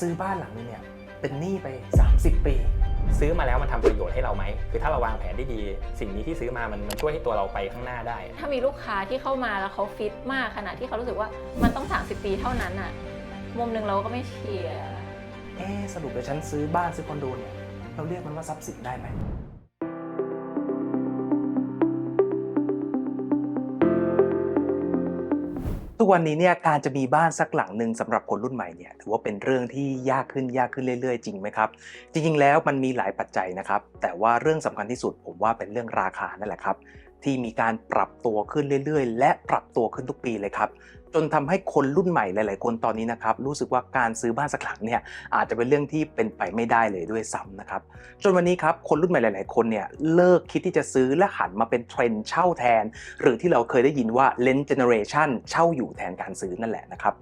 ซื้อบ้านหลังนึงเนี่ยเป็นหนี้ไป 30 ปี ซื้อมาแล้วมันทำประโยชน์ให้เราไหม คือถ้าเราวางแผนได้ดี สิ่งนี้ที่ซื้อมามันมันช่วยให้ตัวเราไปข้างหน้าได้ ถ้ามีลูกค้าที่เข้ามาแล้วเขาฟิตมากขนาดที่เขารู้สึกว่ามันต้อง 30 ปีเท่านั้นอะมุมหนึ่งเราก็ไม่เชียร์เอ๊ะสรุปแล้วฉันซื้อบ้านซื้อคอนโดเนี่ยเราเรียกมันว่าทรัพย์สินได้ไหม ทุกวันนี้เนี่ยการจะมีบ้านสักหลังหนึ่งสำหรับคนรุ่นใหม่เนี่ยถือว่าเป็นเรื่องที่ยากขึ้นยากขึ้นเรื่อยๆ จริงไหมครับ จริงๆแล้วมันมีหลายปัจจัยนะครับ แต่ว่าเรื่องสำคัญที่สุดผมว่าเป็นเรื่องราคานั่นแหละครับ ที่มีการปรับตัวขึ้นเรื่อยๆ และปรับตัวขึ้นทุกปีเลยครับจนทำให้คนรุ่นใหม่หลาย ๆ คนตอนนี้นะครับรู้สึกว่าการซื้อบ้านสักหลังเนี่ยอาจจะเป็นเรื่องที่เป็นไปไม่ได้เลยด้วยซ้ำนะครับจนวันนี้ครับคนรุ่นใหม่หลาย ๆ คนเนี่ยเลิกคิดที่จะซื้อและหันมาเป็นเทรนเช่าแทน หรือที่เราเคยได้ยินว่า Lend Generation เช่าอยู่แทนการซื้อนั่นแหละนะครับ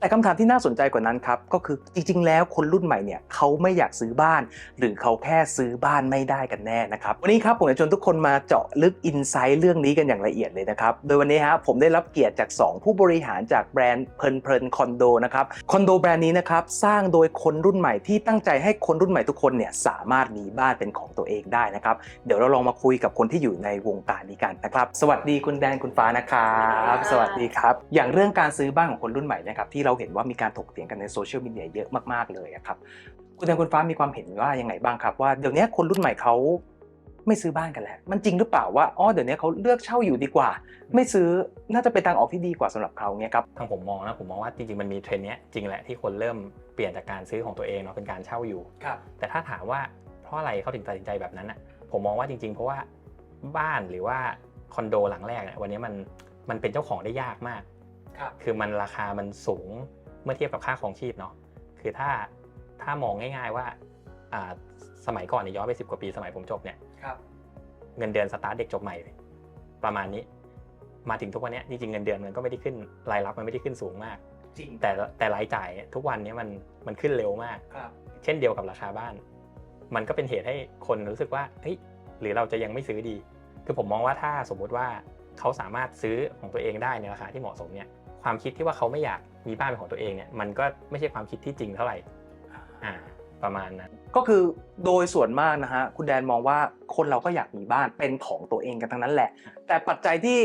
แต่คำถามที่น่าสนใจกว่านั้นครับก็คือจริง ๆ แล้วคนรุ่นใหม่เนี่ยเขาไม่อยากซื้อบ้าน หรือเขาแค่ซื้อบ้านไม่ได้กันแน่นะครับวันนี้ครับผมจะชวนทุกคนมาเจาะลึกอินไซต์เรื่องนี้กันอย่างละเอียดเลยนะครับโดยวันนี้ฮะผมได้รับเกียรติจาก 2 ผู้บริหารจากแบรนด์เพลินเพลินคอนโดนะครับคอนโดแบรนด์นี้นะครับสร้างโดยคนรุ่นใหม่ที่ตั้งใจให้คนรุ่นใหม่ทุกคนเนี่ยสามารถมีบ้านเป็นของตัวเองได้นะครับเดี๋ยวเราลองมาคุยกับคนที่อยู่ในวงการนี้กันนะครับสวัสดีคุณแดนคุณฟ้านะครับสวัสดีครับอย่างเรื่องการซื้อบ้านของคนรุ่นใหม่นะครับที่เราเห็นว่ามีการถกเถียงกันในโซเชียลมีเดียเยอะมากๆเลยอะครับคุณแดนคุณฟ้ามีความเห็นว่ายังไงบ้างครับว่าเดี๋ยวนี้คนรุ่นใหม่เขาไม่ซื้อบ้านกันแล้ว มันจริงหรือเปล่าว่าอ๋อเดี๋ยวนี้เขาเลือกเช่าอยู่ดีกว่า ไม่ซื้อน่าจะเป็นทางออกที่ดีกว่าสำหรับเขาเนี่ยครับทางผมมองนะผมมองว่าจริงๆมันมีเทรนด์เนี้ยจริงแหละที่คนเริ่มเปลี่ยนจากการซื้อของตัวเองเนาะเป็นการเช่าอยู่ครับแต่ถ้าถามว่าเพราะอะไรเขาถึงตัดสินใจแบบนั้นอะผมมองว่าจริง ๆ เพราะว่าบ้านหรือว่าคอนโดหลังแรกเนี่ยวันนี้มันมันเป็นเจ้าของได้ยากมาก ครับคือมันราคามันสูงเมื่อเทียบกับค่าของชีพเนาะคือถ้าถ้ามองง่าย ๆว่าอ่าสมัยก่อนเนี่ยย้อนไปสิบกว่าปีสมัยผมจบเนี่ยครับเงินเดือนสตาร์ทเด็กจบใหม่เลยประมาณนี้ มาถึงทุกวันเนี้ยจริงๆเงินเดือนมันก็ไม่ได้ขึ้นรายรับมันไม่ได้ขึ้นสูงมากจริงแต่แต่รายจ่ายทุกวันเนี้ยมันมันขึ้นเร็วมากครับเช่นเดียวกับราคาบ้าน มันก็เป็นเหตุให้คนรู้สึกว่าเฮ้ยหรือเราจะยังไม่ซื้อดี คือผมมองว่าถ้าสมมุติว่าเขาสามารถซื้อของตัวเองได้ในราคาที่เหมาะสมเนี่ย ความคิดที่ว่าเขาไม่อยากมีบ้านเป็นของตัวเองเนี่ยมันก็ไม่ใช่ความคิดที่จริงเท่าไหร่อ่าประมาณนั้น ก็คือโดยส่วนมากนะฮะคุณแดนมองว่าคนเราก็อยากมีบ้านเป็นของตัวเองกันทั้งนั้นแหละ แต่ปัจจัยที่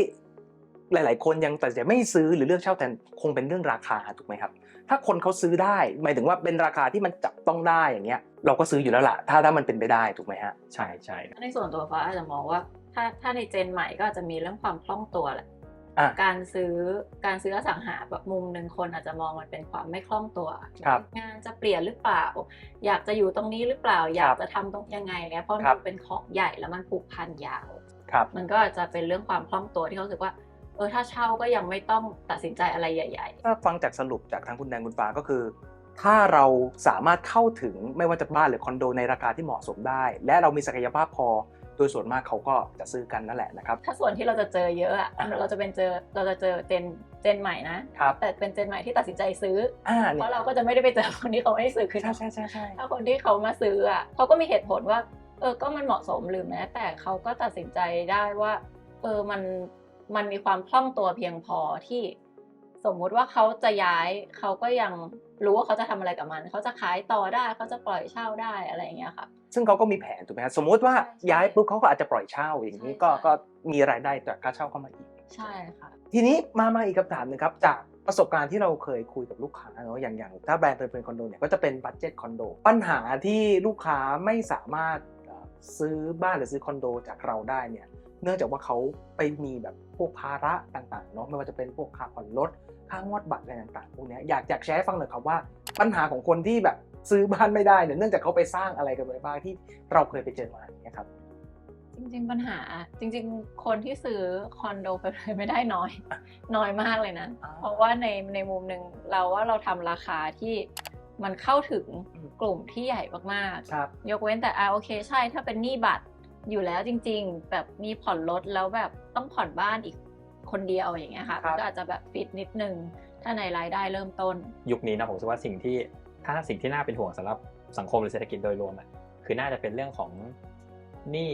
หลาย ๆ คนยังตัดสินใจไม่ซื้อหรือเลือกเช่าแทนคงเป็นเรื่องราคาถูกไหมครับ ถ้าคนเขาซื้อได้หมายถึงว่าเป็นราคาที่มันจับต้องได้อย่างเงี้ย เราก็ซื้ออยู่แล้วล่ะถ้าถ้ามันเป็นไปได้ถูกไหมฮะใช่ใช่ในส่วนตัวฟ้าอาจจะมองว่าถ้าถ้าในเจนใหม่ก็อาจจะมีเรื่องความคล่องตัวแหละอะ การซื้อการซื้ออสังหาแบบมุมหนึ่งคนอาจจะมองมันเป็นความไม่คล่องตัวครับงานจะเปลี่ยนหรือเปล่า อยากจะอยู่ตรงนี้หรือเปล่า อยากจะทำตรงยังไงเนี่ยเพราะครัมับนเป็นของใหญ่แล้วมันผูกพันยาวครับมันก็อาจจะเป็นเรื่องความคล่องตัวที่เขารู้สึกว่าเออถ้าเช่าก็ยังไม่ต้องตัดสินใจอะไรใหญ่ถ้าฟังจากสรุปจากทางคุณแดงคุณฟ้าก็คือ ถ้าเราสามารถเข้าถึงไม่ว่าจะบ้านหรือคอนโดในราคาที่เหมาะสมได้ และเรามีศักยภาพพอ โดยส่วนมากเขาก็จะซื้อกันนั่นแหละนะครับๆถ้าส่วนที่เราจะเจอเยอะอะอ่าฮะเราจะเป็นเจอเราจะเจอเจนเจนใหม่นะครับแต่เป็นเจนใหม่ที่ตัดสินใจซื้ออ่าเพเนี่ยราะเราก็จะไม่ได้ไปเจอคนที่เขาไม่ได้ซื้อคือใช่ใช่ใช่ใช่ถ้าคนที่เขามาซื้ออะเขาก็มีเหตุผลว่าเออก็มันเหมาะสมหรือแม้แต่เขาก็ตัดสินใจได้ว่าเออมันมันมีความคล่องตัวเพียงพอที่สมมุติว่าเขาจะย้ายเขาก็ยัง รู้ว่าเขาจะทำอะไรกับมัน เขาจะขายต่อได้เขาจะปล่อยเช่าได้อะไรอย่างเงี้ยค่ะ ซึ่งเขาก็มีแผนถูกไหมฮะสมมุติว่าใช่ใช่ย้ายปุ๊บเขาก็อาจจะปล่อยเช่าอย่างนี้ใช่ก็ใช่ก็มีรายได้จากค่าเช่าเข้ามาอีก ใช่ค่ะ ทีนี้มามาอีกคำถามหนึงครับจากประสบการณ์ที่เราเคยคุยกับลูกค้าเนาะอย่างอย่างถ้าแบรนด์เป็นเป็นคอนโดเนี่ยก็จะเป็นบัตเจ็ตคอนโดปัญหาที่ลูกค้าไม่สามารถเอ่อซื้อบ้านหรือซื้อคอนโดจากเราได้เนี่ยเนื่องจากว่าเขาไปมีแบบพวกภาระต่างๆเนาะไม่ว่าจะเป็นพวกค่าผ่อนรถ ค่างวดบัตรอะไรต่างๆพวกเนี้ยอยากอยากแชร์ให้ฟังหน่อยครับว่า ปัญหาของคนที่แบบซื้อบ้านไม่ได้เนี่ยเนื่องจากเขาไปสร้างอะไรกันไว้บ้างที่เราเคยไปเจอมาอย่างเงี้ยครับจริงๆปัญหาจริง ๆ คนที่ซื้อคอนโดไปเลยไม่ได้น้อย น้อยมากเลยนะอ่าเพราะว่าในในมุมหนึ่งเราว่าเราทำราคาที่มันเข้าถึงอืมกลุ่มที่ใหญ่มากครับๆยกเว้นแต่อ่าโอเคใช่ ถ้าเป็นหนี้บัตรอยู่แล้วจริง ๆ แบบมีผ่อนรถแล้วแบบต้องผ่อนบ้านอีก คนเดียวอย่างเงี้ยค่ะครับ ก็อาจจะแบบฟิตนิดนึง ถ้าในรายได้เริ่มต้น ยุคนี้นะผมคิดว่าสิ่งที่ถ้าสิ่งที่น่าเป็นห่วงสำหรับสังคมหรือเศรษฐกิจโดยรวมอะคือน่าจะเป็นเรื่องของหนี้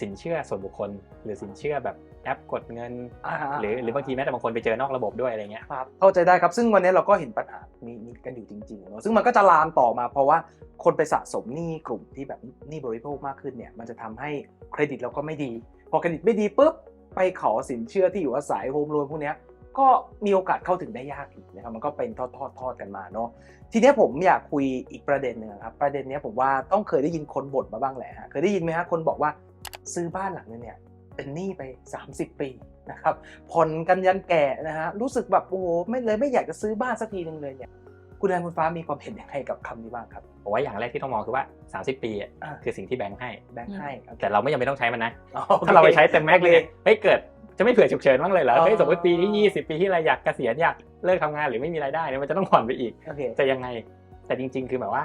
สินเชื่อส่วนบุคคล หรือสินเชื่อแบบแอปกดเงินอ่าฮะหรือหรือบางทีแม้แต่บางคนไปเจอนอกระบบด้วยอะไรเงี้ย ครับเข้าใจได้ครับซึ่งวันนี้เราก็เห็นปัญหานี้นี้กันอยู่จริงๆเนอะซึ่งมันก็จะลามต่อมาเพราะว่าคนไปสะสมหนี้กลุ่มที่แบบหนี้บริโภคมากขึ้นเนี่ยมันจะทำให้เครดิตเราก็ไม่ดี พอเครดิตไม่ดีปุ๊บ ไปขอสินเชื่อที่อยู่อาศัยโฮมโลนพวกนี้ก็มีโอกาสเข้าถึงได้ยากอีกนะครับมันก็เป็นทอดทอดทอดกันมาเนาะทีนี้ผมอยากคุยอีกประเด็นหนึ่งครับประเด็นนี้ผมว่าต้องเคยได้ยินคนบ่นมาบ้างแหละฮะเคยได้ยินไหมฮะคนบอกว่าซื้อบ้านหลังนึงเนี่ยเป็นหนี้ไป 30 ปีนะครับผ่อนกันยันแก่นะฮะรู้สึกแบบโอ้โหไม่เลยไม่อยากจะซื้อบ้านสักทีนึงเลยเนี่ย คุณแดนคุณฟ้ามีความเห็นยังไงกับคำนี้บ้างครับผมว่าอย่างแรกที่ต้องมองคือว่า 30 ปีอะอ่าคือสิ่งที่แบงค์ให้แบงค์ให้โอเคแต่เราไม่จำเป็นต้องใช้มันนะอ๋อถ้าเราไปใช้เต็มแม็กซ์เลยโอคเฮ้ยเกิดจะไม่เผื่อฉุกเฉินบ้างเลยเหรออ๋อเฮ้ยสมมติปีที่20 ปีที่อะไรอยากเกษียณอยากเลิกทำงานหรือไม่มีรายได้เนี่ยมันจะต้องผ่อนไปอีกโอเคจะยังไงแต่จริง ๆ คือแบบว่า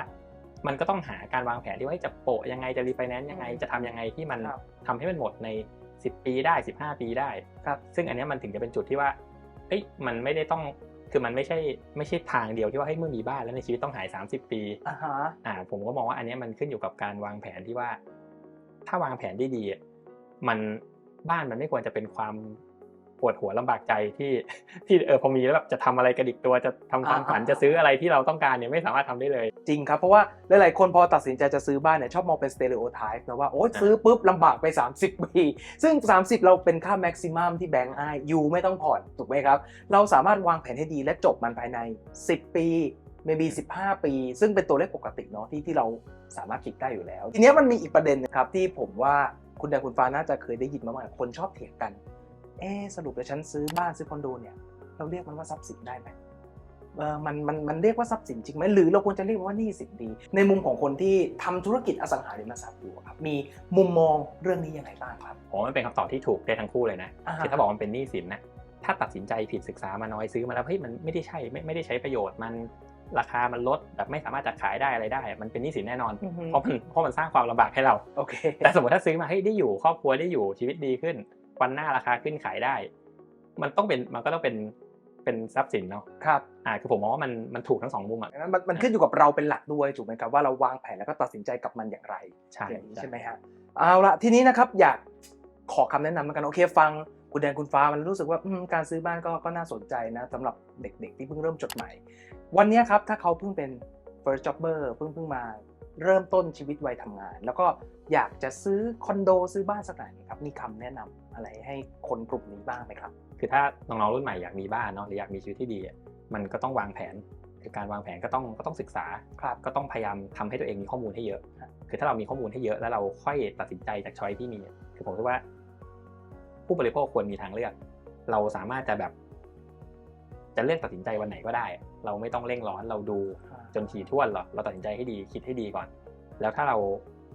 มันก็ต้องหาการวางแผนที่ว่าจะโปะยังไงจะรีไฟแนนซ์ยังไงอืมจะทำยังไงที่มันครับทำให้มันหมดใน 10 ปีได้ 15 ปีได้ครับซึ่งอันเนี้ยมันถึงจะเป็นจุดที่ว่าเอ้ยมันไม่ได้ต้อง คือมันไม่ใช่ไม่ใช่ทางเดียวที่ว่าให้ยเมื่อมีบ้านแล้วในชีวิตต้องหาย 30 ปีอ่าฮะอ่าผมก็มองว่าอันเนี้ยมันขึ้นอยู่กับการวางแผนที่ว่า ถ้าวางแผนได้ดีอะมันบ้านมันไม่ควรจะเป็นความ ปวดหัวลำบากใจที่ที่เออพอมีแล้วแบบจะทำอะไรกระดิกตัวจะทำความฝันอ่าจะซื้ออะไรที่เราต้องการเนี่ยไม่สามารถทำได้เลย จริงครับ เพราะว่าหลายๆคนพอตัดสินใจจะซื้อบ้านเนี่ยชอบมองเป็นสเต r e โอไทป์นะว่าโอ๊ยอ่าซื้อปุ๊บลำบากไป 30 ปี ซึ่ง 30 เราเป็นค่าแม็กซิมัมที่แบงค์ให้ยูไม่ต้องผ่อนถูกไหมครับ เราสามารถวางแผนให้ดีและจบมันภายใน 10 ปี maybe 15 ปี ซึ่งเป็นตัวเลขปกติเนาะที่ที่เราสามารถคิดได้อยู่แล้ว ทีเนี้ยมันมีอีกประเด็นนะครับที่ผมว่าคุณแดงคุณฟ้าน่าจะเคยได้ยินมาว่าคนชอบเถียงกัน เอ๊ะสรุปแล้วฉันซื้อบ้านซื้อคอนโดเนี่ยเราเรียกมันว่าทรัพย์สินได้ไหมเออมันมันมันเรียกว่าทรัพย์สินจริงไหมหรือเราควรจะเรียกมันว่าหนี้สินดี ในมุมของคนที่ทำธุรกิจอสังหาริมทรัพย์อยู่อะครับมีมุมมองเรื่องนี้ยังไงบ้างครับผมว่ามันเป็นคำตอบที่ถูกได้ทั้งคู่เลยนะอ่าฮะคือถ้าบอกมันเป็นหนี้สินนะถ้าตัดสินใจผิดศึกษามาน้อยซื้อมาแล้วเฮ้ยมันไม่ได้ใช่ไม่ไม่ได้ใช้ประโยชน์มันราคามันลดแบบไม่สามารถจะขายได้อะไรได้ มันเป็นหนี้สินแน่นอนอือฮึเพราะมันเพราะมันสร้างความลำบากให้เราโอเคแต่สมมติถ้าซื้อมาให้ยได้อยู่ครอบครัวได้อยู่ชีวิตดีขึ้น วันหน้าราคาขึ้นขายได้ มันต้องเป็นมันก็ต้องเป็นเป็นทรัพย์สินเนาะครับอ่าคือผมมองว่ามันมันถูกทั้งสองมุมอะดังนั้นมันมันขึ้นอยู่กับเราเป็นหลักด้วยถูกไหมครับว่าเราวางแผนแล้วก็ตัดสินใจกับมันอย่างไรใช่อย่างนี้ใช่ไหมฮะเอาละทีนี้นะครับอยากขอคำแนะนำเหมือนกันโอเคฟังคุณแดนคุณฟ้ามันรู้สึกว่าอืมการซื้อบ้านก็ก็น่าสนใจนะสำหรับเด็กๆที่เพิ่งเริ่มจดใหม่ วันเนี้ยครับถ้าเขาเพิ่งเป็น first jobber เพิ่งเพิ่งมา เริ่มต้นชีวิตวัยทำงาน แล้วก็อยากจะซื้อคอนโดซื้อบ้านสักหน่อยครับมีคำแนะนำอะไรให้คนกลุ่มนี้บ้างไหมครับ คือถ้าน้องๆรุ่นใหม่อยากมีบ้านเนาะหรืออยากมีชีวิตที่ดีอะมันก็ต้องวางแผนคือการวางแผนก็ต้องก็ต้องศึกษาครับก็ต้องพยายามทำให้ตัวเองมีข้อมูลให้เยอะ คือถ้าเรามีข้อมูลให้เยอะแล้วเราค่อยตัดสินใจจากช้อยที่มีอะคือผมคิดว่า ผู้บริโภคควรมีทางเลือก เราสามารถจะแบบ จะเลือกตัดสินใจวันไหนก็ได้ เราไม่ต้องเร่งร้อนเราดู จนถี่ถ้วนหรอกเราตัดสินใจให้ดีคิดให้ดีก่อน แล้วถ้าเรา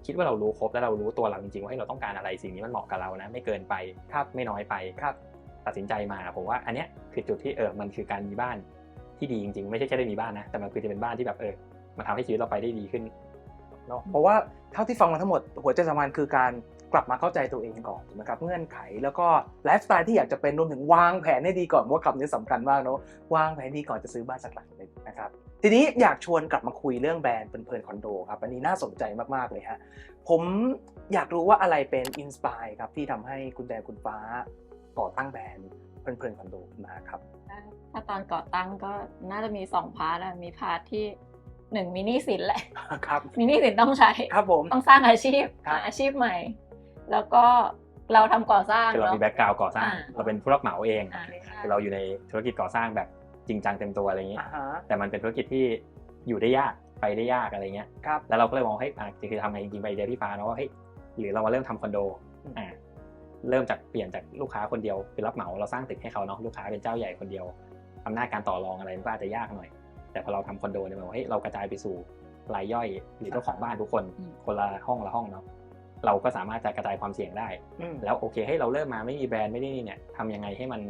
คิดว่าเรารู้ครบแล้วเรารู้ตัวเราจริงๆว่าให้เราต้องการอะไรสิ่งนี้มันเหมาะกับเรานะ ไม่เกินไปครับไม่น้อยไปครับตัดสินใจมาผมว่าอันเนี้ยคือจุดที่เออมันคือการมีบ้านที่ดีจริงๆ ไม่ใช่แค่ได้มีบ้านนะ แต่มันคือจะเป็นบ้านที่แบบเออมันทำให้ชีวิตเราไปได้ดีขึ้นเนาะเพราะว่าเท่าที่ฟังมาทั้งหมดหัวใจสำคัญคือการกลับมาเข้าใจตัวเองก่อนถูกไหมครับเงื่อนไขแล้วก็ไลฟ์สไตล์ที่อยากจะเป็นรวมถึงวางแผนให้ดีก่อนเพราะว่าคำนี้สำคัญมากเนาะวางแผนดีก่อนจะซื้อบ้านสักหลังหนึ่งนะครับ ทีนี้อยากชวนกลับมาคุยเรื่องแบรนด์เพลินๆคอนโดครับอันนี้น่าสนใจมากๆเลยฮะผมอยากรู้ว่าอะไรเป็นอินสปายครับที่ทำให้คุณแดนคุณฟ้าก่อตั้งแบรนด์เพลินๆคอนโดขึ้นมาครับถ้าตอนก่อตั้งก็น่าจะมีสองพาร์ทอะมีพาร์ทที่หนึ่งมีหนี้สินแหละครับมีหนี้สินต้องใช้ครับผมต้องสร้างอาชีพครับหาอาชีพใหม่ แล้วก็เราทำก่อสร้างคือเราเนาะมีแบ็กกราวด์ก่อสร้างอ่าเราเป็นผู้รับเหมาเองอ่าคือเราอยู่ในธุรกิจก่อสร้างแบบ จริงจังเต็มตัวอะไรอย่างนี้อ่าฮะแต่มันเป็นธุรกิจที่อยู่ได้ยากไปได้ยากอะไรเงี้ยครับแล้วเราก็เลยมองให้ยอะคือทำไงจริงๆไปไอเดียพี่ฟ้าเนาะว่าเฮ้ยหรือเรามาเริ่มทำคอนโดอืมอ่าเริ่มจากเปลี่ยนจากลูกค้าคนเดียวคือรับเหมาเราสร้างตึกให้เขาเนาะลูกค้าเป็นเจ้าใหญ่คนเดียวอำนาจการต่อรองอะไรมันก็อาจจะยากหน่อย แต่พอเราทำคอนโดเนี่ยมันบอกเฮ้ยเรากระจายไปสู่รายย่อยหรือเจ้าของบ้านทุกคนอืมคนละห้องละห้องเนาะเราก็สามารถจะกระจายความเสี่ยงได้อืมแล้วโอเคให้เราเริ่มมาไม่มีแบรนด์ไม่ได้นี่เนี่ยทำยังไงให้มัน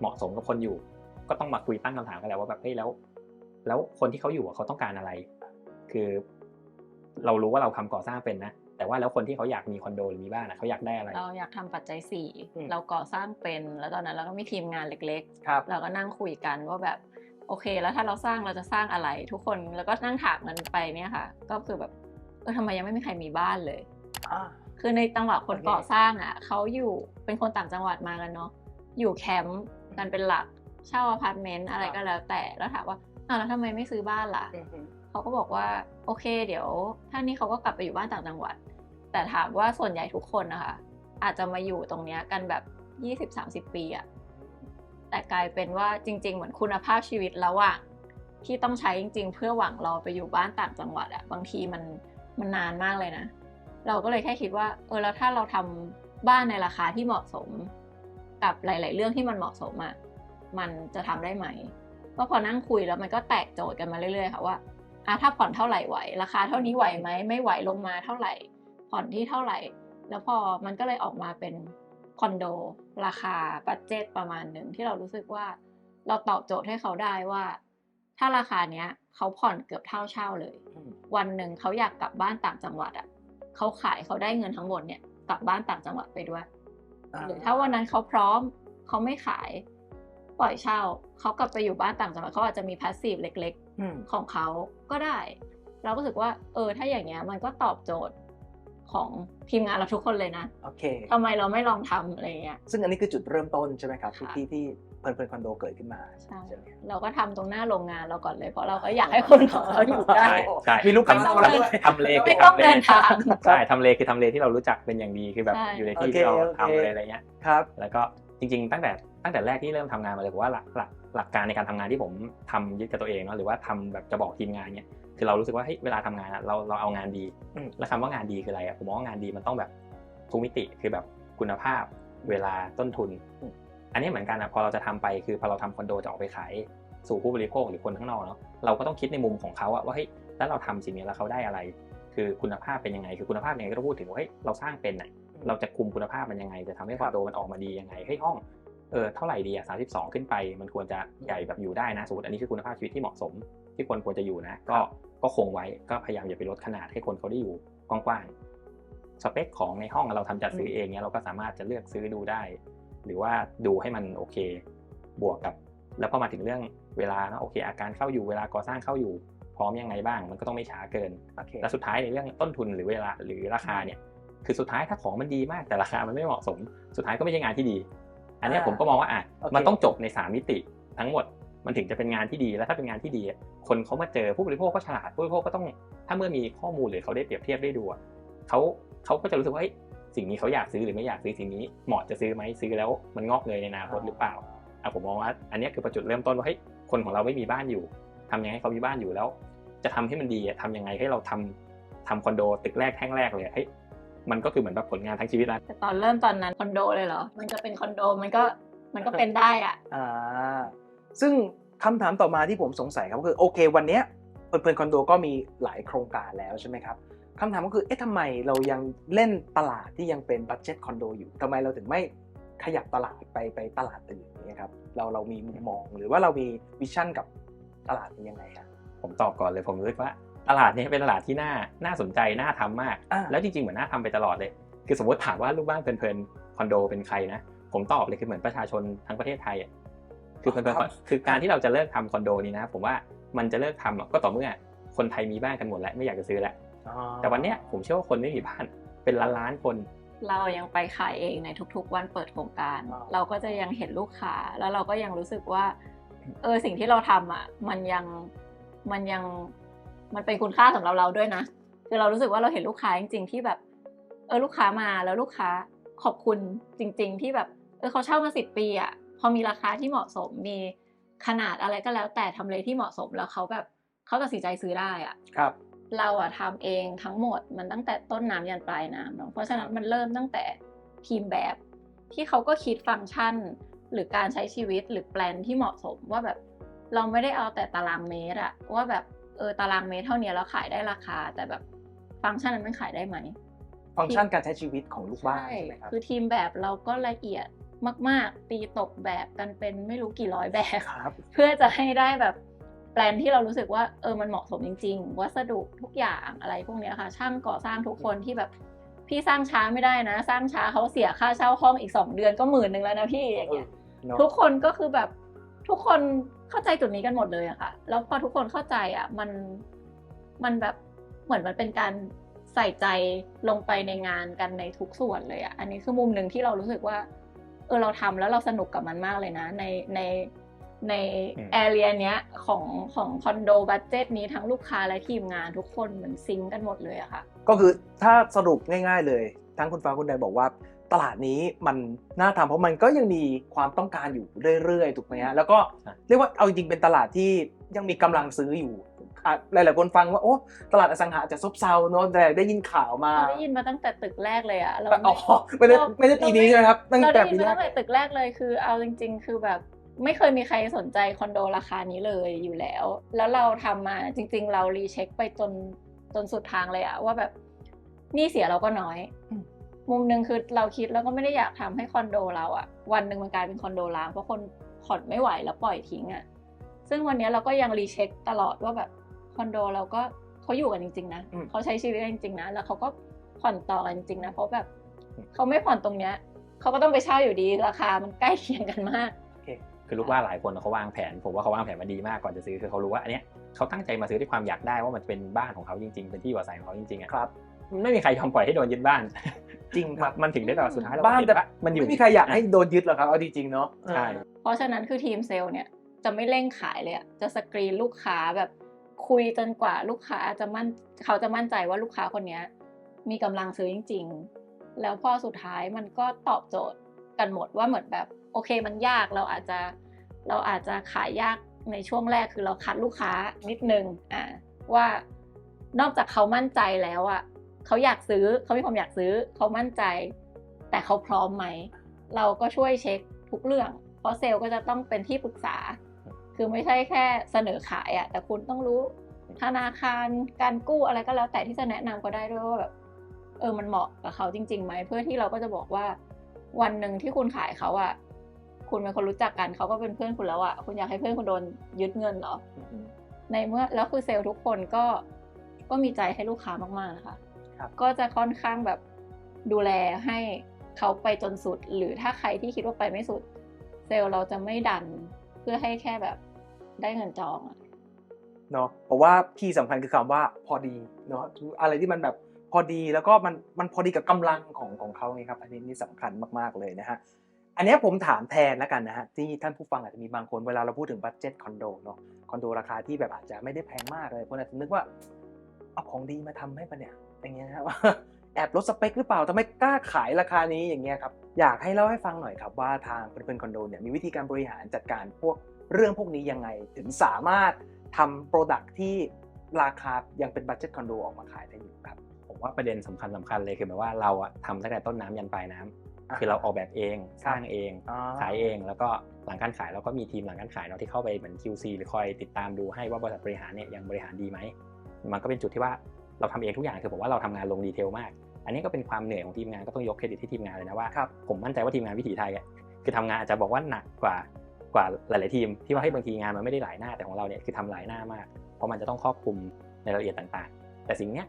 เหมาะสมกับคนอยู่ ก็ต้องมาคุยตั้งคำถามกันแล้วว่าแบบเฮ้ยแล้ว แล้วคนที่เขาอยู่อะเขาต้องการอะไร คือ เรารู้ว่าเราทำก่อสร้างเป็นนะแต่ว่าแล้วคนที่เขาอยากมีคอนโดหรือมีบ้านอะเขาอยากได้อะไร เราอยากทำปัจจัยสี่อืมเราก่อสร้างเป็น แล้วตอนนั้นเราก็มีทีมงานเล็กครับๆเราก็นั่งคุยกันว่าแบบโอเค แล้วถ้าเราสร้างเราจะสร้างอะไร ทุกคนแล้วก็นั่งถามกันไปเนี่ยค่ะ ก็คือแบบเออทำไมยังไม่มีใครมีบ้านเลยอ่าคือในจังหวะคนโอเคก่อสร้างอะเขาอยู่เป็นคนต่างจังหวัดมากันเนาะอยู่แคมป์กันเป็นหลัก เช่าอพาร์ตเมนต์อะไรก็แล้วแต่แล้วถามว่าอ้าวแล้วทำไมไม่ซื้อบ้านล่ะเขาก็บอกว่าโอเค เดี๋ยวถ้านี่เขาก็กลับไปอยู่บ้านต่างจังหวัด แต่ถามว่าส่วนใหญ่ทุกคนนะคะอาจจะมาอยู่ตรงเนี้ยกันแบบ20-30ปีอะแต่กลายเป็นว่าจริง ๆ เหมือนคุณภาพชีวิตระหว่างที่ต้องใช้จริง ๆ เพื่อหวังเราไปอยู่บ้านต่างจังหวัดอะบางทีมันมันนานมากเลยนะ เราก็เลยแค่คิดว่า เออแล้วถ้าเราทำบ้านในราคาที่เหมาะสม กับหลาย ๆ เรื่องที่มันเหมาะสมอะ มันจะทำได้ไหม ก็พอนั่งคุยแล้วมันก็แตกโจทย์กันมาเรื่อยๆค่ะว่าอะถ้าผ่อนเท่าไหร่ไหว ราคาเท่านี้ไหวไหมไม่ไหวลงมาเท่าไหร่ ผ่อนที่เท่าไหร่ แล้วพอมันก็เลยออกมาเป็นคอนโด ราคาบัตเจตประมาณหนึ่งที่เรารู้สึกว่า เราตอบโจทย์ให้เขาได้ว่า ถ้าราคาเนี้ยเขาผ่อนเกือบเท่าเช่าเลย วันหนึ่งเขาอยากกลับบ้านต่างจังหวัดอะเขาขายเขาได้เงินทั้งหมดเนี่ยกลับบ้านต่างจังหวัดไปด้วย หรือถ้าวันนั้นเขาพร้อมเขาไม่ขาย ปล่อยเช่าเขากลับไปอยู่บ้านต่างจังหวัดเขาอาจจะมีพาสซีฟเล็กอืมๆของเขาก็ได้ เราก็รู้สึกว่า เออ ถ้าอย่างเงี้ยมันก็ตอบโจทย์ของทีมงานเราทุกคนเลยนะโอเคทำไมเราไม่ลองทำอะไรเงี้ยซึ่งอันนี้คือจุดเริ่มต้นใช่ไหมครับที่ค่ะที่ที่เพลินเพลินคอนโดเกิดขึ้นมาใช่ใช่ไหมเราก็ทำตรงหน้าโรงงานเราก่อนเลยเพราะเราก็อยากให้คนของเราอยู่ได้ใช่ใช่มีลูกค้าไม่ต้องมาเดินด้วยทำเลไม่ต้องเดินทางใช่ทำเลคือทำเลที่เรารู้จักเป็นอย่างดีคือแบบใช่อยู่ในที่โอเคที่เราโอเคทำเลยอะไรเงี้ยครับ แล้วก็ จริงๆ ตั้งแต่ตั้งแต่แรกที่เริ่มทำงานมาเลยผมว่าหลักหลักหลักการในการทำงานที่ผมทำยึดกับตัวเองเนาะหรือว่าทำแบบจะบอกทีมงานเนี่ยคือเรารู้สึกว่าเฮ้ยเวลาทำงานอะเราเราเอางานดีอืมแล้วคำว่างานดีคืออะไรอะผมมองว่างานดีมันต้องแบบทุกมิติคือแบบคุณภาพเวลาต้นทุนอืมอันนี้เหมือนกันอะพอเราจะทำไปคือพอเราทำคอนโดจะออกไปขายสู่ผู้บริโภคหรือคนข้างนอกเนาะเราก็ต้องคิดในมุมของเขาอะว่าเฮ้ยแล้วเราทำสิ่งนี้แล้วเขาได้อะไร คือคุณภาพเป็นยังไง คือคุณภาพยังไงก็ต้องพูดถึงว่าเฮ้ยเราสร้างเป็นไหน เราจะคุมคุณภาพมันยังไง จะทำให้คอนโดมันออกมาดียังไงเฮ้ยห้องเออเท่าไหร่ดีอะ32ขึ้นไป มันควรจะใหญ่แบบอยู่ได้นะสมมติอันนี้คือคุณภาพชีวิตที่เหมาะสม ที่คนควรจะอยู่นะ ก็ก็คงไว้ก็พยายามอย่าไปลดขนาดให้คนเขาได้อยู่กว้างๆสเปคของในห้องเราทำจัดซื้อเองเนี้ยเราก็สามารถจะเลือกซื้อดูได้ หรือว่าดูให้มันโอเค บวกกับ แล้วพอมาถึงเรื่องเวลาเนอะโอเค อาการเข้าอยู่เวลาก่อสร้างเข้าอยู่พร้อมยังไงบ้าง มันก็ต้องไม่ช้าเกินโอเคและสุดท้ายในเรื่องต้นทุนหรือเวลาหรือราคาเนี่ย คือสุดท้ายถ้าของมันดีมากแต่ราคามันไม่เหมาะสม สุดท้ายก็ไม่ใช่งานที่ดี อันเนี้ยอ่าผมก็มองว่าอะโอเคมันต้องจบในสามมิติทั้งหมดมันถึงจะเป็นงานที่ดีแล้วถ้าเป็นงานที่ดีอะคนเขามาเจอผู้บริโภคก็ฉลาดผู้บริโภคก็ต้อง ถ้าเมื่อมีข้อมูลหรือเขาได้เปรียบเทียบได้ดูอะเขาเขาก็จะรู้สึกว่าเฮ้ยสิ่งนี้เขาอยากซื้อหรือไม่อยากซื้อสิ่งนี้เหมาะจะซื้อไหมซื้อแล้วมันงอกเงยในอนาคตหรือเปล่าอะผมมองว่าอันเนี้ยคือประจุดเริ่มต้นว่าเฮ้ยคนของเราไม่มีบ้านอยู่ทำยังไงให้เขามีบ้านอยู่แล้ว จะทำให้มันดีอะทำยังไงให้เราทำทำคอนโดตึกแรกแท่งแรกเลยอะเฮ้ย มันก็คือเหมือนแบบผลงานทั้งชีวิตแล้วแต่ตอนเริ่มตอนนั้นคอนโดเลยเหรอ มันจะเป็นคอนโดมันก็มันก็เป็นได้อะอ่าซึ่งคำถามต่อมาที่ผมสงสัยครับก็คือโอเค วันเนี้ยเพลินเพลินคอนโดก็มีหลายโครงการแล้วใช่ไหมครับคำถามก็คือเอ๊ะทำไมเรายังเล่นตลาดที่ยังเป็นบัตเจ็ตคอนโดอยู่ทำไมเราถึงไม่ขยับตลาดไปไปตลาดอื่นอย่างเงี้ยครับเราเรามีมุมมองหรือว่าเรามีวิชั่นกับตลาดนี้ยังไงครับผมตอบก่อนเลยผมรู้สึกว่า ตลาดเนี้เป็นตลาดที่น่าน่าสนใจน่าทำมากอ่าแล้วจริงๆเหมือนน่าทำไปตลอดเลย คือสมมติถามว่าลูกบ้านเพลินๆคอนโดเป็นใครนะผมตอบเลยคือเหมือนประชาชนทั้งประเทศไทยอะคือเพลินๆคอนคือการที่เราจะเลิกทำคอนโดนี้นะ ผมว่ามันจะเลิกทำอะก็ต่อเมื่อคนไทยมีบ้านกันหมดแล้วไม่อยากจะซื้อแล้วอ๋อแต่วันเนี้ยผมเชื่อว่าคนไม่มีบ้านเป็นล้านล้านๆคน เรายังไปขายเองในทุกๆ วันเปิดโครงการ เราก็จะยังเห็นลูกค้าแล้วเราก็ยังรู้สึกว่าเออสิ่งที่เราทำอะมันยังมันยัง มันเป็นคุณค่าสำหรับเราด้วยนะ คือเรารู้สึกว่าเราเห็นลูกค้าจริงๆที่แบบ เออลูกค้ามาแล้วลูกค้าขอบคุณจริง ๆ ที่แบบเออเขาเช่ามาสิบปีอะพอมีราคาที่เหมาะสมมีขนาดอะไรก็แล้ว แต่ทำเลที่เหมาะสมแล้วเขาแบบเขาตัดสินใจซื้อได้อะครับ เราอะทำเองทั้งหมดมันตั้งแต่ต้นน้ำยันปลายน้ำเนาะเพราะฉะนั้คนรับมันเริ่มตั้งแต่ทีมแบบที่เขาก็คิดฟังก์ชัน หรือการใช้ชีวิตหรือแปลนที่เหมาะสมว่าแบบเราไม่ได้เอาแต่ตารางเมตรอะว่าแบบ เออตารางเมตรเท่านี้แล้วขายได้ราคา แต่แบบฟังก์ชันนั้นมันขายได้ไหม ฟังก์ชันการใช้ชีวิตของลูกบ้านใช่ใช่ไหมครับคือทีมแบบเราก็ละเอียดมาก ๆ ตีตกแบบกันเป็นไม่รู้กี่ร้อยแบบครับเพื่อจะให้ได้แบบแปลนที่เรารู้สึกว่าเออมันเหมาะสมจริง ๆ วัสดุทุกอย่างอะไรพวกเนี้ยค่ะ ช่างก่อสร้างทุกคนที่แบบพี่สร้างช้าไม่ได้นะ สร้างช้าเขาเสียค่าเช่าห้องอีกสองเดือนก็หมื่นหนึ่งแล้วนะพี่อย่างเงี้ยเนอะทุกคนก็คือแบบทุกคน เข้าใจจุดนี้กันหมดเลยอะค่ะ แล้วพอทุกคนเข้าใจอะมันมันแบบเหมือนมันเป็นการสใส่ใจลงไปในงานกันในทุกส่วนเลยอะอันนี้คือมุมหนึ่งที่เรารู้สึกว่า เออเราทำแล้วเราสนุกกับมันมากเลยนะ ในในในอืมแอเรียเนี้ยของของคอนโดบัตเจตนี้ทั้งลูกค้าและทีมงานทุกคนเหมือนซิงก์กันหมดเลยอะค่ะ ก็คือถ้าสรุปง่าย ๆ เลย ทั้งคุณฟ้าคุณใดบอกว่า ตลาดนี้มันน่าทำเพราะมันก็ยังมีความต้องการอยู่เรื่อยๆถูกไหมฮะแล้วก็ใช่เรียกว่าเอาจริงๆเป็นตลาดที่ยังมีกำลังซื้ออยู่อะหลายๆคนฟังว่าโอ้ตลาดอสังหาอาจจะซบเซาเนอะแต่ได้ยินข่าวมาเราได้ยินมาตั้งแต่ตึกแรกเลยอะเราอ๋อไม่ได้เราไม่ได้ปีนี้ใช่ไหมครับตั้งเราแต่ได้ยิปีนมาแรกตั้งแต่ตึกแรกเลยคือ เอาจริง ๆ คือแบบไม่เคยมีใครสนใจคอนโดราคานี้เลยอยู่แล้ว แล้วเราทำมาจริง ๆ เรารีเช็คไปจนจนสุดทางเลยอะว่าแบบหนี่เสียเราก็น้อย อืม มุมหนึ่งคือเราคิดแล้วก็ไม่ได้อยากทำให้คอนโดเราอะวันหนึ่งมันกลายเป็นคอนโดร้างเพราะคนผ่อนไม่ไหวแล้วปล่อยทิ้งอะซึ่งวันนี้เราก็ยังรีเช็คตลอดว่าแบบคอนโดเราก็เขาอยู่กันจริงๆนะอืมเขาใช้ชีวิตกันจริงๆนะแล้วเขาก็ผ่อนต่อกันจริงๆนะเพราะแบบเขาไม่ผ่อนตรงเนี้ยเขาก็ต้องไปเช่าอยู่ดีราคามันใกล้เคียงกันมากคือลูกว่าหลายคนเขาวางแผน ผมว่าเขาวางแผนมาดีมากก่อนจะซื้อคือเขารู้ว่าอันเนี้ยเขาตั้งใจมาซื้อด้วยความอยากได้ว่ามันเป็นบ้านของเขาจริงๆ เป็นที่อยู่อาศัยของเขาจริงๆอะครับมัน ไม่มีใครยอมปล่อยให้โดนยึดบ้านจริงครับมันถึงได้แบบสุดท้ายเราบ้านเห็แต่ว่ามันอยู่ไม่มีใครอยากให้โดนยึดหรอกครับเอาจริงๆเนาะใช่เพราะฉะนั้นคือทีมเซลล์เนี่ยจะไม่เร่งขายเลยอะจะสกรีนลูกค้าแบบคุยจนกว่าลูกค้าจะมั่นเขาจะมั่นใจว่าลูกค้าคนเนี้ยมีกำลังซื้อจริง ๆ แล้วพอสุดท้ายมันก็ตอบโจทย์กันหมดว่าเหมือนแบบโอเคมันยากเราอาจจะเราอาจจะขายยากในช่วงแรกคือเราคัดลูกค้านิดนึงอ่าว่านอกจากเขามั่นใจแล้วอะ เขาอยากซื้อเขามีความอยากซื้อเขามั่นใจ แต่เขาพร้อมไหม เราก็ช่วยเช็คทุกเรื่อง เพราะเซลล์ก็จะต้องเป็นที่ปรึกษา คือไม่ใช่แค่เสนอขายอะแต่คุณต้องรู้ธนาคารการกู้อะไรก็แล้วแต่ที่จะแนะนำเขาได้ด้วยว่าแบบเออมันเหมาะกับเขาจริงๆไหมเพื่อที่เราก็จะบอกว่า วันหนึ่งที่คุณขายเขาอะคุณเป็นคนรู้จักกันเขาก็เป็นเพื่อนคุณแล้วอะคุณอยากให้เพื่อนคุณโดนยึดเงินเหรอในเมื่อแล้วคือเซลล์ทุกคนก็ก็มีใจให้ลูกค้ามากๆนะคะครับ ก็จะค่อนข้างแบบดูแลให้เขาไปจนสุด หรือถ้าใครที่คิดว่าไปไม่สุด เซลล์เราจะไม่ดันเพื่อให้แค่แบบได้เงินจองอะเนาะเพราะว่าที่สำคัญคือคำว่าพอดีเนาะอะไรที่มันแบบพอดีแล้วก็มันมันพอดีกับกำลังของของเขาไงครับอันนี้นี่สำคัญมากๆเลยนะฮะอันเนี้ยผมถามแทนแล้วกันนะฮะที่ท่านผู้ฟังอาจจะมีบางคนเวลาเราพูดถึงบัตเจ็ตคอนโดเนาะคอนโดราคาที่แบบอาจจะไม่ได้แพงมากเลยคนอาจจะนึกว่าเอาของดีมาทำให้ปะเนี่ย อย่างเงี้ยนะครับแอบลดสเปคหรือเปล่าทำไมกล้าขายราคานี้อย่างเงี้ยครับอยากให้เล่าให้ฟังหน่อยครับว่าทางเพื่อนๆคอนโดเนี่ยมีวิธีการบริหารจัดการพวกเรื่องพวกนี้ยังไงถึงสามารถทำโปรดักที่ราคายังเป็นบัตเจ็ตคอนโดออกมาขายได้อยู่ครับ ผมว่าประเด็นสำคัญสำคัญเลยคือหมายว่าเราอะทำตั้งแต่ต้นน้ำยันปลายน้ำอ่าคือเราออกแบบเองสร้างเองอ๋อขายเองแล้วก็หลังการขายเราก็มีทีมหลังการขายเนาะที่เข้าไปเหมือน QC หรือคอยติดตามดูให้ว่าบริษัทบริหารเนี่ยยังบริหารดีไหมมันก็เป็นจุดที่ว่า เราทำเองทุกอย่างคือผมว่าเราทำงานลงดีเทลมาก อันนี้ก็เป็นความเหนื่อยของทีมงานก็ต้องยกเครดิตที่ทีมงานเลยนะว่าครับผมมั่นใจว่าทีมงานวิถีไทยอะคือทำงานอาจจะบอกว่าหนักกว่ากว่าหลาย ๆ ทีมที่ว่าให้ยบางทีงานมันไม่ได้หลายหน้าแต่ของเราเนี่ยคือทำหลายหน้ามาก เพราะมันจะต้องครอบคลุมในรายละเอียดต่างๆ แต่สิ่งเนี้ย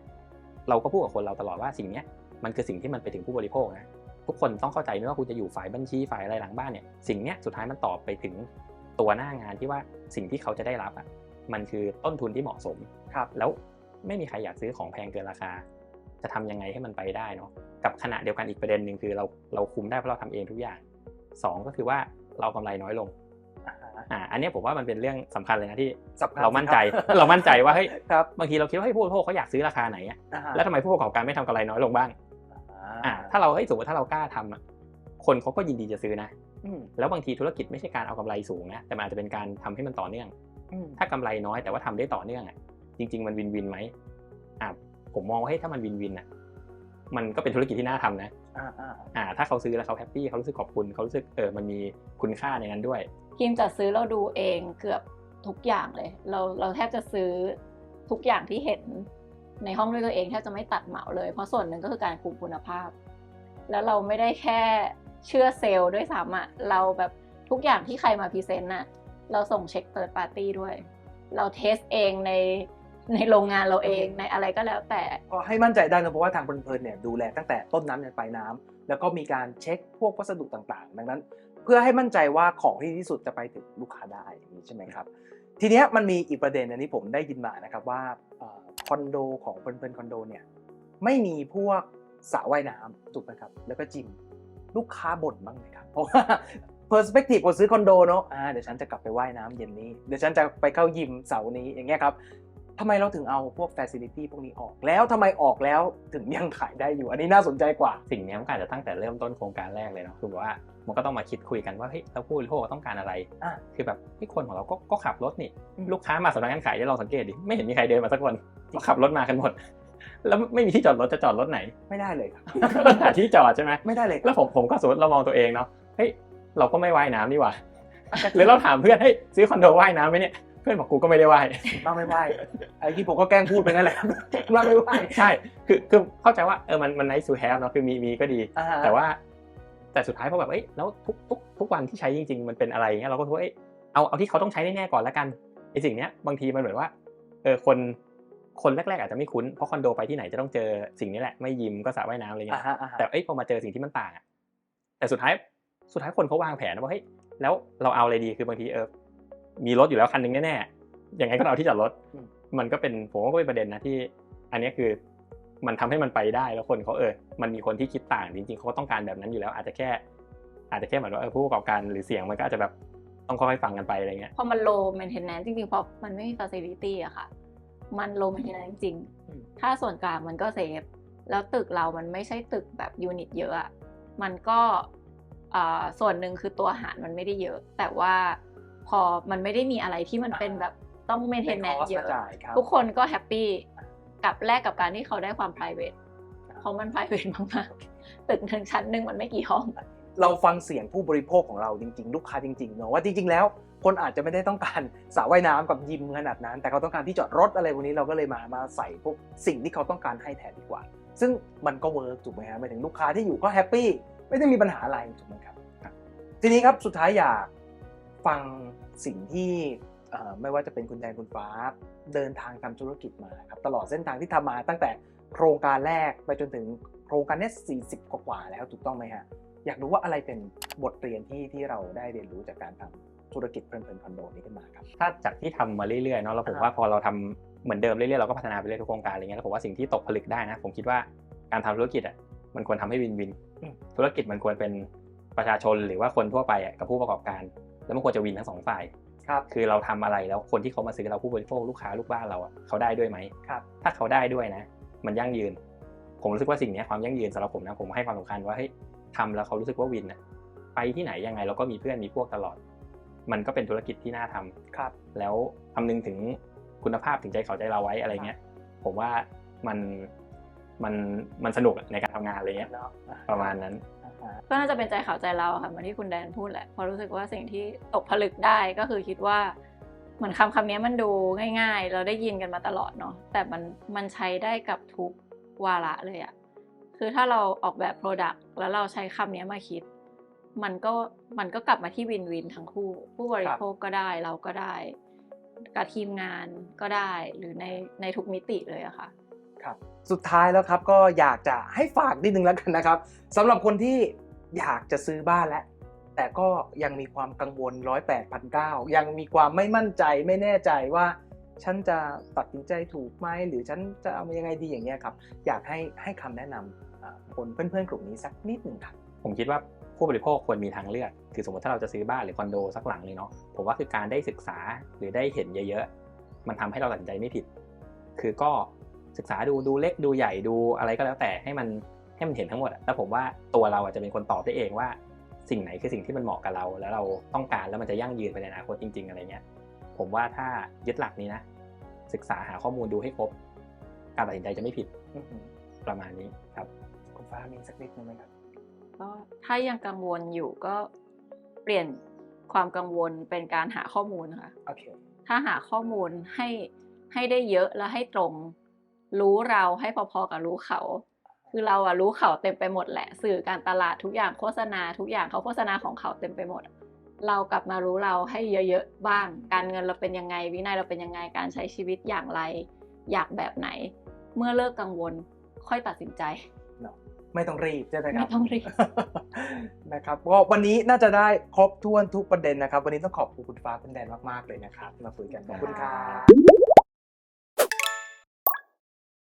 เราก็พูดกับคนเราตลอดว่าสิ่งเนี้ยมันคือสิ่งที่มันไปถึงผู้บริโภคนะทุกคนต้องเข้าใจไม่ว่าคุณจะอยู่ฝ่ายบัญชีฝ่ายอะไรหลังบ้านเนี่ยสิ่งเนี้ยสุดท้ายมันตอบไปถึงตัวหน้างานที่ว่าสิ่งที่เขาจะได้รับอะมันคือต้นทุนที่เหมาะสมครับแล้ว ไม่มีใครอยากซื้อของแพงเกินราคา จะทำยังไงให้มันไปได้เนาะกับขณะเดียวกันอีกประเด็นหนึ่งคือเราเราคุมได้เพราะเราทำเองทุกอย่างสองก็คือว่าเรากำไรน้อยลงอ่าฮะอ่าอันเนี้ยผมว่ามันเป็นเรื่องสำคัญเลยนะที่สำคัญเรามั่นใจครับเรามั่นใจว่าเฮ้ยครับบางทีเราคิดว่าเฮ้ยผู้บริโภคเขาอยากซื้อราคาไหนอะอ่าฮะแล้วทำไมผู้ประกอบการไม่ทำกำไรน้อยลงบ้างอ่าอ่าถ้าเราเฮ้ยสมมติถ้าเรากล้าทำอะคนเขาก็ยินดีจะซื้อนะอืมแล้วบางทีธุรกิจไม่ใช่การเอากำไรสูงนะแต่มันอาจจะเป็นการทำให้มันต่อเนื่องอืมถ้ากำไรน้อยแต่ว่าทำได้ต่อเนื่องอะ จริง ๆ มันวินวินไหมอ่าผมมองว่าเฮ้ยถ้ามันวินวินอะมันก็เป็นธุรกิจที่น่าทำนะอ่าอ่าอ่าถ้าเขาซื้อแล้วเขาแฮปปี้เขารู้สึกขอบคุณเขารู้สึกเออมันมีคุณค่าในนั้นด้วยทีมจัดซื้อเราดูเองเกือบทุกอย่างเลย เราเราแทบจะซื้อทุกอย่างที่เห็นในห้องด้วยตัวเองแทบจะไม่ตัดเหมาเลย เพราะส่วนหนึ่งก็คือการคุมคุณภาพ แล้วเราไม่ได้แค่เชื่อเซลล์ด้วยซ้ำอะเราแบบทุกอย่างที่ใครมาพรีเซนต์น่ะเราส่งเช็คเ h ิร์ดปาร์ตี้ด้วย เราเทสเองใน ในโรงงานเราเองในอะไรก็แล้วแต่ก็ให้มั่นใจได้นะเพราะว่าทางเพลินเนี่ยดูแลตั้งแต่ต้นน้ำยันปลายน้ำแล้วก็มีการเช็คพวกวัสดุต่างๆ ดังนั้น เพื่อให้มั่นใจว่าของที่ดีที่สุดจะไปถึงลูกค้าได้นี้ใช่ไหมครับ ทีเนี้ยมันมีอีกประเด็นอันนี้ผมได้ยินมานะครับว่าคอนโดของเพลินๆคอนโดเนี่ยไม่มีพวกสระว่ายน้ำถูกไหมครับ แล้วก็จิมลูกค้าบ่นบ้างไหมครับเพราะว่า perspective คนซื้อคอนโดเนาะอ่าเดี๋ยวฉันจะกลับไปว่ายน้ำเย็นนี้ เดี๋ยวฉันจะไปเข้ายิมเสาร์นี้อย่างเงี้ยครับ ทำไมเราถึงเอาพวก facility พวกนี้ออก แล้วทำไมออกแล้วถึงยังขายได้อยู่ อันนี้น่าสนใจกว่า สิ่งนี้มันก็อาจจะตั้งแต่เริ่มต้นโครงการแรกเลยเนาะคือแบบว่ามันก็ต้องมาคิดคุยกันว่าเฮ้ยเราผู้บริโภคต้องการอะไรอะคือแบบที่คนของเราก็ก็ขับรถนี่อืมลูกค้ามาสำนักงานขายได้ลองสังเกตดิไม่เห็นมีใครเดินมาสักคนก็ขับรถมากันหมดแล้วไม่มีที่จอดรถจะจอดรถไหน ไม่ได้เลยครับก็ต้องหาที่จอดใช่ไหมไม่ได้เลยครับแล้วผมผมก็สมมติเรามองตัวเองเนาะเฮ้ยเราก็ไม่ว่ายน้ำนี่หว่าหรือเราถามเพื่อนเฮ้ยซื้อคอนโดว่ายน้ำไหมเนี่ยเพื่อนบอกกูก็ไม่ได้ว่ายบ้างไม่ไหวไอ้ที่ผมก็แกล้งพูดไปนั่นแหละบ้างไม่ไหวใช่คือคือเข้าใจว่าเออมันมัน nice to have เนาะคือมีมีก็ดีอ่าฮะแต่ว่า แต่สุดท้ายพอแบบเอ้ยแล้วทุกทุกทุกวันที่ใช้จริง ๆ มันเป็นอะไรเงี้ยเราก็รู้ว่าเอ้ยเอาเอาที่เขาต้องใช้แน่ๆก่อนแล้วกันไอ้สิ่งเนี้ยบางทีมันเหมือนว่าเออคนคนแรกๆอาจจะไม่คุ้นเพราะคอนโดไปที่ไหนจะต้องเจอสิ่งนี้แหละไม่ยิมก็สระว่ายน้ำอะไรอ่าเงี้ยฮะอ่าฮะแต่เอ้ยพอมาเจอสิ่งที่มันต่างอะแต่สุดท้ายสุดท้ายคนเขาวางแผนนะว่าเฮ้ยแล้วเราเอาอะไรดีคือบางทีเออ มีรถอยู่แล้วคันหนึงแน่ๆยังไงก็เอาที่จอดรถ มันก็เป็นผมว่าก็เป็นประเด็นนะที่ อันเนี้ยคือมันทำให้มันไปได้แล้วคนเขาเออ มันมีคนที่คิดต่างจริงๆเขาก็ต้องการแบบนั้นอยู่แล้ว อาจจะแค่ อาจจะแค่เหมือนว่าเออผู้ประกอบการหรือเสียงมันก็อาจจะแบบต้องค่อยๆฟังกันไปอะไรเงี้ยพอมัน low maintenance จริงๆเพราะมันไม่มี facility อะค่ะ มัน low maintenance จริงอืมๆถ้าส่วนกลางมันก็เซฟแล้วตึกเรามันไม่ใช่ตึกแบบยูนิตเยอะอะมันก็อ่าส่วนหนึ่งคือตัวอาหารมันไม่ได้เยอะ แต่ว่า พอมันไม่ได้มีอะไรที่มันเป็นแบบต้องใน maintenance คอสเยมาอะจ่ายครับทุกคนก็แฮปปี้กับแลกกับการที่เขาได้ความ private เพราะมัน private มากๆตึกหนึ่งชั้นหนึ่งมันไม่กี่ห้อง เราฟังเสียงผู้บริโภคของเราจริง ๆ ลูกค้าจริงๆเนาะว่าจริง ๆ แล้ว คนอาจจะไม่ได้ต้องการสระว่ายน้ำกับยิมขนาดนั้น แต่เขาต้องการที่จอดรถอะไรพวกนี้เราก็เลยมามาใส่พวกสิ่งที่เขาต้องการให้แทนดีกว่า ซึ่งมันก็เวิร์กถูกไหมฮะหมายถึงลูกค้าที่อยู่ก็แฮปปี้ไม่ได้มีปัญหาอะไรถูกไหมครับครับทีนี้ครับสุดท้ายอยาก ฟังสิ่งที่เอ่อไม่ว่าจะเป็นคุณแดนคุณฟ้าเดินทางทำธุรกิจมาครับตลอดเส้นทางที่ทำมาตั้งแต่โครงการแรกไปจนถึงโครงการเนี้สี่สิบกว่าๆแล้วถูกต้องไหมฮะอยากรู้ว่าอะไรเป็นบทเรียนที่ที่เราได้เรียนรู้จากการทำธุรกิจเพลินๆคอนโดนี้ขึ้นมาครับถ้าจากที่ทำมาเรื่อยๆเนาะแล้วผมอ่าว่าพอเราทำเหมือนเดิมเรื่อยๆเราก็พัฒนาไปเรื่อยทุกโครงการอะไรเงี้ยแล้วผมว่าสิ่งที่ตกผลึกได้นะผมคิดว่าการทำธุรกิจอะมันควรทำให้วินวิน ธุรกิจมันควรเป็นประชาชนหรือว่าคนทั่วไปอะกับผู้ประกอบการ แล้วมันควรจะวินทั้งสองฝ่ายครับคือเราทำอะไรแล้วคนที่เขามาซื้อเราผู้บริโภคลูกค้าลูกบ้านเราอะเขาได้ด้วยไหมครับถ้าเขาได้ด้วยนะ มันยั่งยืน ผมรู้สึกว่าสิ่งเนี้ยความยั่งยืนสำหรับผมนะผมให้ความสำคัญว่าเฮ้ยทำแล้วเขารู้สึกว่าวินอะไปที่ไหนยังไงเราก็มีเพื่อนมีพวกตลอด มันก็เป็นธุรกิจที่น่าทำครับ แล้วคำนึงถึงคุณภาพถึงใจเขาใจเราไว้อะไรเงี้ย ผมว่ามันมันมันสนุกอะในการทำงานอะไรเงี้ยเนาะประมาณนั้นอ่าฮะ ก็น่าจะเป็นใจเขาใจเราค่ะเหมือนที่คุณแดนพูดแหละพราะรู้สึกว่าสิ่งที่ตกผลึกได้ก็คือคิดว่า เหมือนคำคำนี้มันดูง่าย ๆ เราได้ยินกันมาตลอดเนาะแต่มันมันใช้ได้กับทุกวาระเลยอะคือถ้าเราออกแบบ Product แล้วเราใช้คำนี้มาคิด มันก็มันก็กลับมาที่วินวินทั้งคู่ ผู้บริโภคก็ได้เราก็ได้ กับทีมงานก็ได้หรือในในทุกมิติเลยอะค่ะ ครับสุดท้ายแล้วครับก็อยากจะให้ฝากนิดนึงแล้วกันนะครับสำหรับคนที่อยากจะซื้อบ้านแล้วแต่ก็ยังมีความกังวลร้อยแปดพันเก้ายังมีความไม่มั่นใจไม่แน่ใจว่า ฉันจะตัดสินใจถูกไหมหรือฉันจะเอายังไงดีอย่างเงี้ยครับ อยากให้ให้คำแนะนำคนเพื่อนๆกลุ่มนี้สักนิดหนึ่งครับผมคิดว่าผู้บริโภคควรมีทางเลือก คือสมมติถ้าเราจะซื้อบ้านหรือคอนโดสักหลังเลยเนาะ ผมว่าคือการได้ศึกษาหรือได้เห็นเยอะๆ มันทำให้เราตัดสินใจไม่ผิด คือก็ ศึกษาดูดูเล็กดูใหญ่ดูอะไรก็แล้วแต่ให้มันให้มันเห็นทั้งหมดอะแล้วผมว่าตัวเราอะจะเป็นคนตอบได้เองว่า สิ่งไหนคือสิ่งที่มันเหมาะกับเรา แล้วเราต้องการแล้วมันจะยั่งยืนไปในอนาคตจริง ๆอะไรเงี้ยผมว่าถ้ายึดหลักนี้นะ ศึกษาหาข้อมูลดูให้ครบ การตัดสินใจจะไม่ผิดอื้อหือประมาณนี้ครับคุณฟ้ามีสักนิดนึงไหมครับก็ถ้ายังกังวลอยู่ก็เปลี่ยนความกังวลเป็นการหาข้อมูลค่ะ โอเค ถ้าหาข้อมูลให้ให้ได้เยอะและให้ตรง รู้เราให้พอๆกับรู้เขา คือเราอะรู้เขาเต็มไปหมดแหละ สื่อการตลาดทุกอย่างโฆษณา ทุกอย่างเขาโฆษณาของเขาเต็มไปหมด เรากลับมารู้เราให้เยอะๆบ้าง การเงินเราเป็นยังไง วินัยเราเป็นยังไง การใช้ชีวิตอย่างไร อยากแบบไหน เมื่อเลิกกังวลค่อยตัดสินใจไม่ต้องรีบใช่ไหมครับไม่ต้องรีบนะครับก็วันนี้น่าจะได้ครบถ้วนทุกประเด็นนะครับ วันนี้ต้องขอบคุณคุณฟ้าคุณแดนมากๆเลยนะครับ มาคุยกันขอบคุณครับ